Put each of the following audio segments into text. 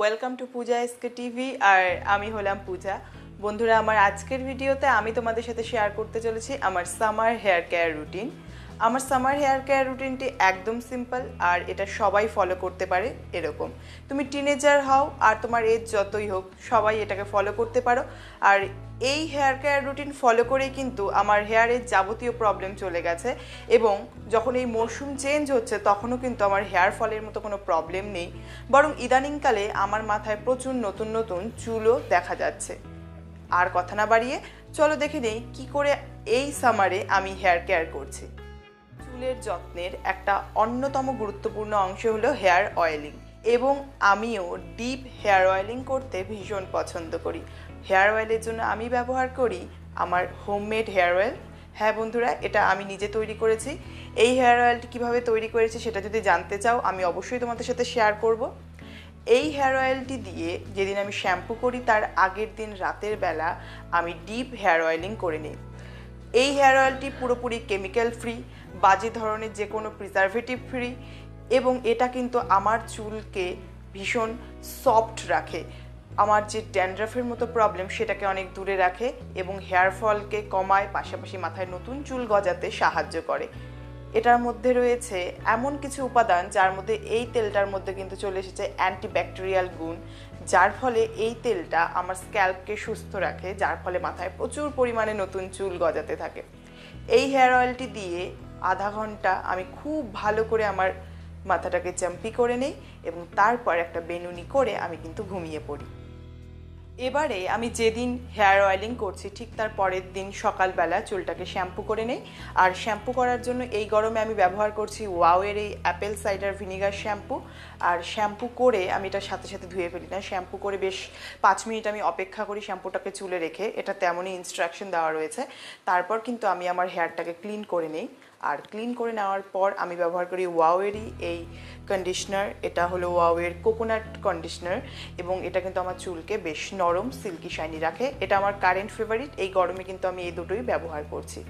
Welcome to Puja SK TV আর আমি হলাম পূজা। বন্ধুরা, আমার আজকের ভিডিওতে আমি তোমাদের সাথে শেয়ার করতে চলেছি আমার সামার হেয়ার কেয়ার রুটিন আমার সামার হেয়ার কেয়ার রুটিনটি একদম সিম্পল আর এটা সবাই ফলো করতে পারে এরকম। তুমি টিনেজার হও, আর তোমার এজ যতই হোক, সবাই এটাকে ফলো করতে পারো। আর এই হেয়ার কেয়ার রুটিন ফলো করেই কিন্তু আমার হেয়ারের যাবতীয় প্রবলেম চলে গেছে। এবং যখন এই মরশুম চেঞ্জ হচ্ছে, তখনও কিন্তু আমার হেয়ার ফলের মতো কোনো প্রবলেম নেই। বরং ইদানিংকালে আমার মাথায় প্রচুর নতুন নতুন চুলও দেখা যাচ্ছে। আর কথা না বাড়িয়ে, চলো দেখে নেই কী করে এই সামারে আমি হেয়ার কেয়ার করছি। চুলের যত্নের একটা অন্যতম গুরুত্বপূর্ণ অংশ হলো হেয়ার অয়েলিং। এবং আমিও ডিপ হেয়ার অয়েলিং করতে ভীষণ পছন্দ করি। হেয়ার অয়েলের জন্য আমি ব্যবহার করি আমার হোমমেড হেয়ার অয়েল। হ্যাঁ বন্ধুরা, এটা আমি নিজে তৈরি করেছি। এই হেয়ার অয়েলটি কীভাবে তৈরি করেছি সেটা যদি জানতে চাও, আমি অবশ্যই তোমাদের সাথে শেয়ার করব। এই হেয়ার অয়েলটি দিয়ে যেদিন আমি শ্যাম্পু করি, তার আগের দিন রাতের বেলা আমি ডিপ হেয়ার অয়েলিং করে নিই। এই হেয়ার অয়েলটি পুরোপুরি কেমিক্যাল ফ্রি বাজে ধরনের যে কোনো প্রিজারভেটিভ ফ্রি এবং এটা কিন্তু আমার চুলকে ভীষণ সফট রাখে। আমার যে ড্যান্ড্রাফের মতো প্রবলেম সেটাকে অনেক দূরে রাখে এবং হেয়ার ফলকে কমায়, পাশাপাশি মাথায় নতুন চুল গজাতে সাহায্য করে। এটার মধ্যে রয়েছে এমন কিছু উপাদান যার মধ্যে এই তেলটার মধ্যে কিন্তু চলে এসেছে অ্যান্টিব্যাকটেরিয়াল গুণ, যার ফলে এই তেলটা আমার স্ক্যাল্পকে সুস্থ রাখে, যার ফলে মাথায় প্রচুর পরিমাণে নতুন চুল গজাতে থাকে। এই হেয়ার অয়েলটি দিয়ে আধা ঘণ্টা আমি খুব ভালো করে আমার মাথাটাকে চাম্পি করে নেই এবং তারপর একটা বেনুনি করে আমি কিন্তু ঘুমিয়ে পড়ি। এবারে আমি যেদিন হেয়ার অয়েলিং করছি, ঠিক তার পরের দিন সকালবেলা চুলটাকে শ্যাম্পু করে নেই। আর শ্যাম্পু করার জন্য এই গরমে আমি ব্যবহার করছি ওয়াওয়ের এই অ্যাপেল সাইডার ভিনিগার শ্যাম্পু। আর শ্যাম্পু করে আমি এটার সাথে সাথে ধুয়ে ফেলি। না, শ্যাম্পু করে বেশ পাঁচ মিনিট আমি অপেক্ষা করি শ্যাম্পুটাকে চুলে রেখে। এটা তেমনই ইনস্ট্রাকশন দেওয়া রয়েছে। তারপর কিন্তু আমি আমার হেয়ারটাকে ক্লিন করে নেই। আর ক্লিন করে নেওয়ার পর আমি ব্যবহার করি ওয়াওয়েরই এই কন্ডিশনার। এটা হলো ওয়াওয়ের কোকোনাট কন্ডিশনার এবং এটা কিন্তু আমার চুলকে বেশ নরম, সিল্কি, শাইনি রাখে। এটা আমার কারেন্ট ফেভারিট, এই গরমে কিন্তু আমি এই দুটোই ব্যবহার করছি।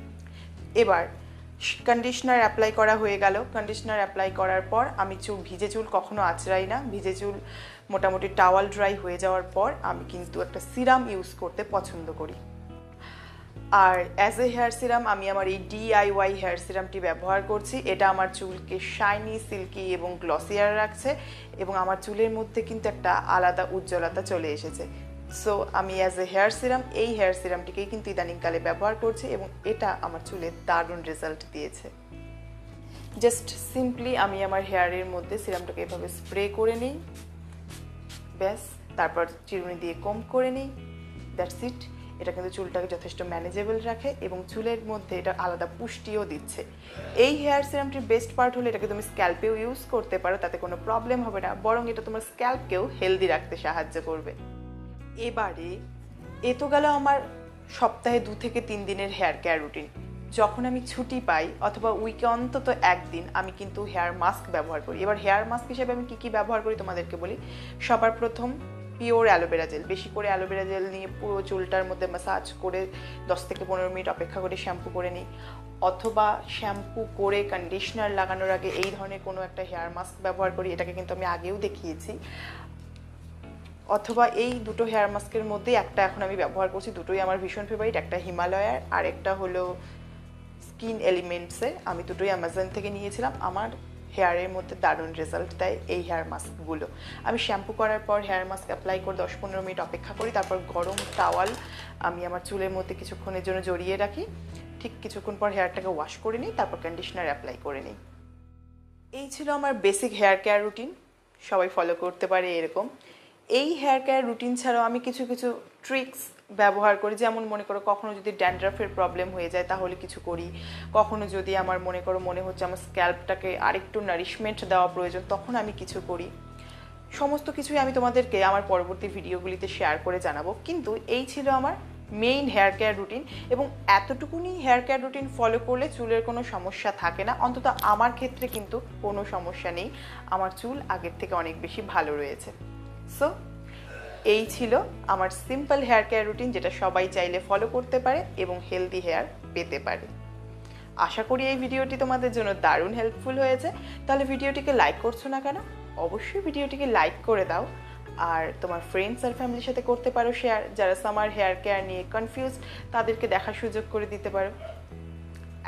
এবার, কন্ডিশনার অ্যাপ্লাই করা হয়ে গেল। কন্ডিশনার অ্যাপ্লাই করার পর আমি চুল, ভিজে চুল কখনো আঁচড়াই না। ভিজে চুল মোটামুটি টাওয়াল ড্রাই হয়ে যাওয়ার পর আমি কিন্তু একটা সিরাম ইউজ করতে পছন্দ করি। আর অ্যাজ এ হেয়ার সিরাম আমি আমার এই ডিআইওয়াই হেয়ার সিরামটি ব্যবহার করছি। এটা আমার চুলকে শাইনি সিল্কি এবং গ্লসিয়ার রাখছে এবং আমার চুলের মধ্যে কিন্তু একটা আলাদা উজ্জ্বলতা চলে এসেছে। সো আমি অ্যাজ এ হেয়ার সিরাম এই হেয়ার সিরামটিকেই কিন্তু ইদানিংকালে ব্যবহার করছি এবং এটা আমার চুলে দারুণ রেজাল্ট দিয়েছে। জাস্ট সিম্পলি আমি আমার হেয়ারের মধ্যে সিরামটাকে এভাবে স্প্রে করে নিই। ব্যাস, তারপর চিরুনি দিয়ে কম করে নিই। দ্যাটস ইট এটা কিন্তু চুলটাকে যথেষ্ট ম্যানেজেবল রাখে এবং চুলের মধ্যে এটা আলাদা পুষ্টিও দিচ্ছে। এই হেয়ার সিরামটির বেস্ট পার্ট হলো এটাকে তুমি স্ক্যাল্পেও ইউজ করতে পারো, তাতে কোনো প্রবলেম হবে না, বরং এটা তোমার স্ক্যাল্পকেও হেলদি রাখতে সাহায্য করবে। এবারে, এ তো গেল আমার সপ্তাহে দু থেকে তিন দিনের হেয়ার কেয়ার রুটিন যখন আমি ছুটি পাই অথবা উইকে অন্তত একদিন আমি কিন্তু হেয়ার মাস্ক ব্যবহার করি। এবার হেয়ার মাস্ক হিসেবে আমি কী কী ব্যবহার করি তোমাদেরকে বলি। সবার প্রথম পিওর অ্যালোভেরা জেল। বেশি করে অ্যালোভেরা জেল নিয়ে পুরো চুলটার মধ্যে ম্যাসাজ করে দশ থেকে পনেরো মিনিট অপেক্ষা করে শ্যাম্পু করে নিই। অথবা শ্যাম্পু করে কন্ডিশনার লাগানোর আগে এই ধরনের কোনো একটা হেয়ার মাস্ক ব্যবহার করি, এটাকে কিন্তু আমি আগেও দেখিয়েছি। অথবা এই দুটো হেয়ার মাস্কের মধ্যে একটা এখন আমি ব্যবহার করছি, দুটোই আমার ভীষণ ফেভারিট একটা হিমালয়ার আর একটা হলো স্কিন এলিমেন্টসের আমি দুটোই অ্যামাজন থেকে নিয়েছিলাম। আমার হেয়ারের মধ্যে দারুণ রেজাল্ট দেয় এই হেয়ার মাস্কগুলো আমি শ্যাম্পু করার পর হেয়ার মাস্ক অ্যাপ্লাই করে দশ পনেরো মিনিট অপেক্ষা করি, তারপর গরম টাওয়াল আমি আমার চুলের মধ্যে কিছুক্ষণের জন্য জড়িয়ে রাখি। ঠিক কিছুক্ষণ পর হেয়ারটাকে ওয়াশ করে নিই, তারপর কন্ডিশনার অ্যাপ্লাই করে নিই। এই ছিল আমার বেসিক হেয়ার কেয়ার রুটিন সবাই ফলো করতে পারে এরকম। এই হেয়ার কেয়ার রুটিন ছাড়াও আমি কিছু কিছু ট্রিক্স ব্যবহার করি। যেমন মনে করো, কখনো যদি ড্যান্ড্রাফের প্রবলেম হয়ে যায়, তাহলে কিছু করি। কখনো যদি আমার মনে করো, মনে হচ্ছে আমার স্ক্যাল্পটাকে আরেকটু নারিশমেন্ট দেওয়া প্রয়োজন, তখন আমি কিছু করি। সমস্ত কিছুই আমি তোমাদেরকে আমার পরবর্তী ভিডিওগুলিতে শেয়ার করে জানাব। কিন্তু এই ছিল আমার মেইন হেয়ার কেয়ার রুটিন এবং এতটুকুনি হেয়ার কেয়ার রুটিন ফলো করলে চুলের কোনো সমস্যা থাকে না। অন্তত আমার ক্ষেত্রে কিন্তু কোনো সমস্যা নেই। আমার চুল আগের থেকে অনেক বেশি ভালো রয়েছে। সো এই ছিল আমার সিম্পল হেয়ার কেয়ার রুটিন যেটা সবাই চাইলে ফলো করতে পারে এবং হেলদি হেয়ার পেতে পারে। আশা করি এই ভিডিওটি তোমাদের জন্য দারুণ হেল্পফুল হয়েছে। তাহলে ভিডিওটিকে লাইক করছ না কেন? অবশ্যই ভিডিওটিকে লাইক করে দাও। আর তোমার ফ্রেন্ডস আর ফ্যামিলির সাথে করতে পারো শেয়ার যারা সামার হেয়ার কেয়ার নিয়ে কনফিউজ তাদেরকে দেখার সুযোগ করে দিতে পারো।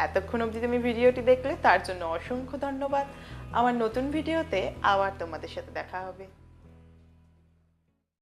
এতক্ষণ অবধি তুমি ভিডিওটি দেখলে, তার জন্য অসংখ্য ধন্যবাদ। আমার নতুন ভিডিওতে আবার তোমাদের সাথে দেখা হবে।